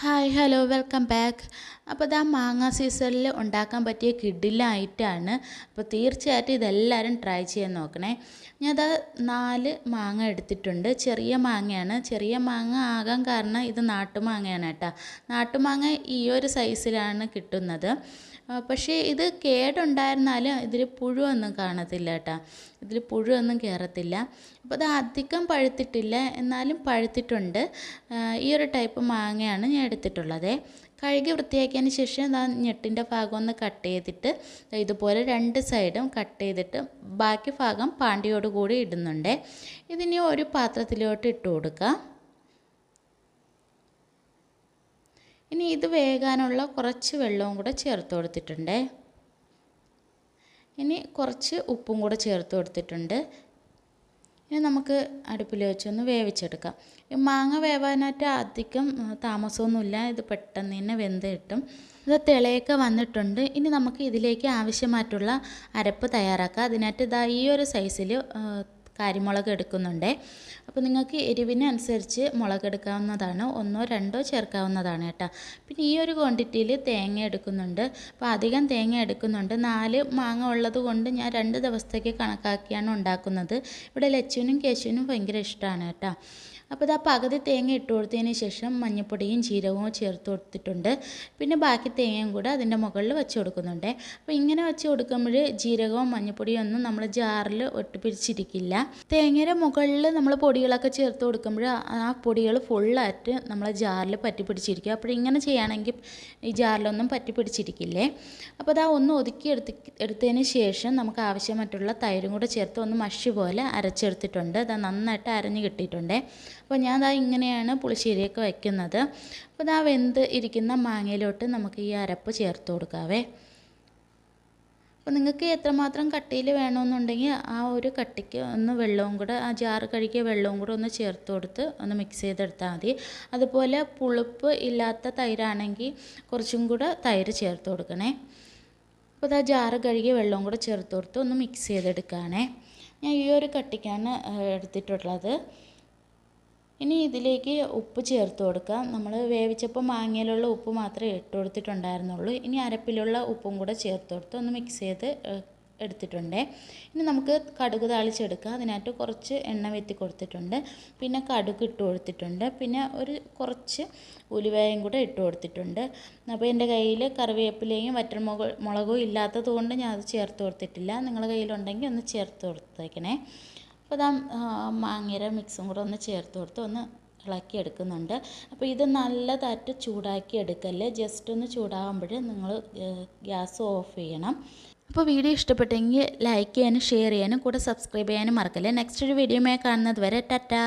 Hi hello welcome back അപ്പോൾ ഇതാ മാങ്ങ സീസണിൽ ഉണ്ടാക്കാൻ പറ്റിയ കിഡിലായിട്ടാണ് അപ്പോൾ തീർച്ചയായിട്ടും ഇതെല്ലാവരും ട്രൈ ചെയ്യാൻ നോക്കണേ. ഞാൻ അതാ നാല് മാങ്ങ എടുത്തിട്ടുണ്ട്. ചെറിയ മാങ്ങയാണ്. ചെറിയ മാങ്ങ ആകാൻ കാരണം ഇത് നാട്ടുമാങ്ങയാണ് കേട്ടോ. നാട്ടുമാങ്ങ ഈ ഒരു സൈസിലാണ് കിട്ടുന്നത്. പക്ഷേ ഇത് കേടുണ്ടായിരുന്നാലും ഇതിൽ പുഴുവൊന്നും കാണത്തില്ല കേട്ടോ. ഇതിൽ പുഴുവൊന്നും കയറത്തില്ല അപ്പോൾ അത് അധികം പഴുത്തിട്ടില്ല. എന്നാലും പഴുത്തിട്ടുണ്ട്. ഈ ഒരു ടൈപ്പ് മാങ്ങയാണ് ഞാൻ എടുത്തിട്ടുള്ളത്. കഴുകി വൃത്തിയാക്കിയതിന് ശേഷം ആ ഞെട്ടിന്റെ ഭാഗം ഒന്ന് കട്ട് ചെയ്തിട്ട് ഇതുപോലെ രണ്ട് സൈഡും കട്ട് ചെയ്തിട്ട് ബാക്കി ഭാഗം പാണ്ടിയോട് കൂടി ഇടുന്നുണ്ട്. ഇതിനി ഒരു പാത്രത്തിലോട്ട് ഇട്ട് കൊടുക്കുക ഇനി ഇത് വേകാനുള്ള കുറച്ച് വെള്ളവും കൂടെ ചേർത്ത് കൊടുത്തിട്ടുണ്ട്. ഇനി കുറച്ച് ഉപ്പും കൂടെ ചേർത്ത് കൊടുത്തിട്ടുണ്ട്. ഇനി നമുക്ക് അടുപ്പിൽ വെച്ചൊന്ന് വേവിച്ചെടുക്കാം. ഈ മാങ്ങ വേവാനായിട്ട് അധികം താമസമൊന്നുമില്ല. ഇത് പെട്ടെന്ന് തന്നെ വെന്ത് കിട്ടും. ഇത് തിളയൊക്കെ വന്നിട്ടുണ്ട്. ഇനി നമുക്ക് ഇതിലേക്ക് ആവശ്യമായിട്ടുള്ള അരപ്പ് തയ്യാറാക്കാം. അതിനായിട്ട് ഇതാ ഈ ഒരു സൈസിൽ കാരിമുളക് എടുക്കുന്നുണ്ട്. അപ്പോൾ നിങ്ങൾക്ക് എരിവിനനുസരിച്ച് മുളക് എടുക്കാവുന്നതാണ്. ഒന്നോ രണ്ടോ ചേർക്കാവുന്നതാണ് കേട്ടോ. പിന്നെ ഈ ഒരു ക്വാണ്ടിറ്റിയിൽ തേങ്ങ എടുക്കുന്നുണ്ട്. അപ്പോൾ അധികം തേങ്ങ എടുക്കുന്നുണ്ട്. നാല് മാങ്ങ ഉള്ളത് കൊണ്ട് ഞാൻ രണ്ട് ദിവസത്തേക്ക് കണക്കാക്കിയാണ് ഉണ്ടാക്കുന്നത്. ഇവിടെ ലച്ചുവിനും കേശുവിനും ഭയങ്കര ഇഷ്ടമാണ് കേട്ടോ. അപ്പോൾ ഇതാ പകുതി തേങ്ങ ഇട്ട് കൊടുത്തതിന് ശേഷം മഞ്ഞൾപ്പൊടിയും ജീരകവും ചേർത്ത് കൊടുത്തിട്ടുണ്ട്. പിന്നെ ബാക്കി തേങ്ങയും കൂടെ അതിന്റെ മുകളിൽ വെച്ച് കൊടുക്കുന്നുണ്ട്. അപ്പോൾ ഇങ്ങനെ വെച്ച് കൊടുക്കുമ്പോൾ ജീരകവും മഞ്ഞൾപ്പൊടിയും ഒന്നും നമ്മൾ ജാറിൽ ഒട്ടിപ്പിടിച്ചിരിക്കില്ല തേങ്ങയുടെ മുകളിൽ നമ്മൾ പൊടികളൊക്കെ ചേർത്ത് കൊടുക്കുമ്പോൾ ആ പൊടികൾ ഫുള്ളായിട്ട് നമ്മൾ ജാറിൽ പറ്റി പിടിച്ചിരിക്കും. അപ്പോൾ ഇങ്ങനെ ചെയ്യുകയാണെങ്കിൽ ഈ ജാറിലൊന്നും പറ്റി പിടിച്ചിരിക്കില്ലേ? അപ്പോൾ അതാ ഒന്ന് ഒതുക്കി എടുത്ത് എടുത്തതിന് ശേഷം നമുക്ക് ആവശ്യമായിട്ടുള്ള തൈരും കൂടെ ചേർത്ത് ഒന്ന് മഷി പോലെ അരച്ചെടുത്തിട്ടുണ്ട്. അത് നന്നായിട്ട് അരഞ്ഞ് കിട്ടിയിട്ടുണ്ട്. അപ്പോൾ ഞാൻ അതാ ഇങ്ങനെയാണ് പുളിശ്ശേരിയൊക്കെ വയ്ക്കുന്നത് അപ്പോൾ ഇതാ വെന്ത് ഇരിക്കുന്ന മാങ്ങയിലോട്ട് നമുക്ക് ഈ അരപ്പ് ചേർത്ത് കൊടുക്കാവേ. അപ്പോൾ നിങ്ങൾക്ക് എത്രമാത്രം കട്ടിയിൽ വേണമെന്നുണ്ടെങ്കിൽ ആ ഒരു കട്ടിക്ക് ഒന്ന് വെള്ളവും കൂടെ ആ ജാറ് കഴുകിയ വെള്ളവും കൂടെ ഒന്ന് ചേർത്ത് കൊടുത്ത് ഒന്ന് മിക്സ് ചെയ്തെടുത്താൽ മതി. അതുപോലെ പുളിപ്പ് ഇല്ലാത്ത തൈരാണെങ്കിൽ കുറച്ചും കൂടെ തൈര് ചേർത്ത് കൊടുക്കണേ. അപ്പോൾ ആ ജാറ് കഴുകിയ വെള്ളവും കൂടെ ചേർത്ത് കൊടുത്ത് ഒന്ന് മിക്സ് ചെയ്തെടുക്കുകയാണേ ഞാൻ ഈ ഒരു കട്ടിക്കാണ് എടുത്തിട്ടുള്ളത്. ഇനി ഇതിലേക്ക് ഉപ്പ് ചേർത്ത് കൊടുക്കാം. നമ്മൾ വേവിച്ചപ്പോൾ മാങ്ങയിലുള്ള ഉപ്പ് മാത്രമേ ഇട്ട് കൊടുത്തിട്ടുണ്ടായിരുന്നുള്ളൂ. ഇനി അരപ്പിലുള്ള ഉപ്പും കൂടെ ചേർത്ത് കൊടുത്ത് ഒന്ന് മിക്സ് ചെയ്ത് എടുത്തിട്ടുണ്ട്. ഇനി നമുക്ക് കടുക് താളിച്ചെടുക്കാം. അതിനകത്ത് കുറച്ച് എണ്ണ വെത്തി കൊടുത്തിട്ടുണ്ട്. പിന്നെ കടുക് ഇട്ട് കൊടുത്തിട്ടുണ്ട്. പിന്നെ ഒരു കുറച്ച് ഉലുവയും കൂടെ ഇട്ട് കൊടുത്തിട്ടുണ്ട്. അപ്പോൾ എന്റെ കയ്യിൽ കറിവേപ്പിലയും വറ്റൽമുളക് മുളകും ഇല്ലാത്തത് കൊണ്ട് ഞാൻ അത് ചേർത്ത് കൊടുത്തിട്ടില്ല. നിങ്ങളുടെ കയ്യിലുണ്ടെങ്കിൽ ഒന്ന് ചേർത്ത് കൊടുത്തേക്കണേ. അപ്പോൾ ഇതാ മാങ്ങര മിക്സും കൂടെ ഒന്ന് ചേർത്ത് കൊടുത്ത് ഒന്ന് ഇളക്കി എടുക്കുന്നുണ്ട്. അപ്പോൾ ഇത് നല്ലതായിട്ട് ചൂടാക്കി എടുക്കല്ലേ? ജസ്റ്റ് ഒന്ന് ചൂടാകുമ്പോൾ നിങ്ങൾ ഗ്യാസ് ഓഫ് ചെയ്യണം. അപ്പോൾ വീഡിയോ ഇഷ്ടപ്പെട്ടെങ്കിൽ ലൈക്ക് ചെയ്യാനും ഷെയർ ചെയ്യാനും കൂടെ സബ്സ്ക്രൈബ് ചെയ്യാനും മറക്കല്ലേ? നെക്സ്റ്റ് ഒരു വീഡിയോമായി കാണുന്നത് വരെ ടാറ്റാ!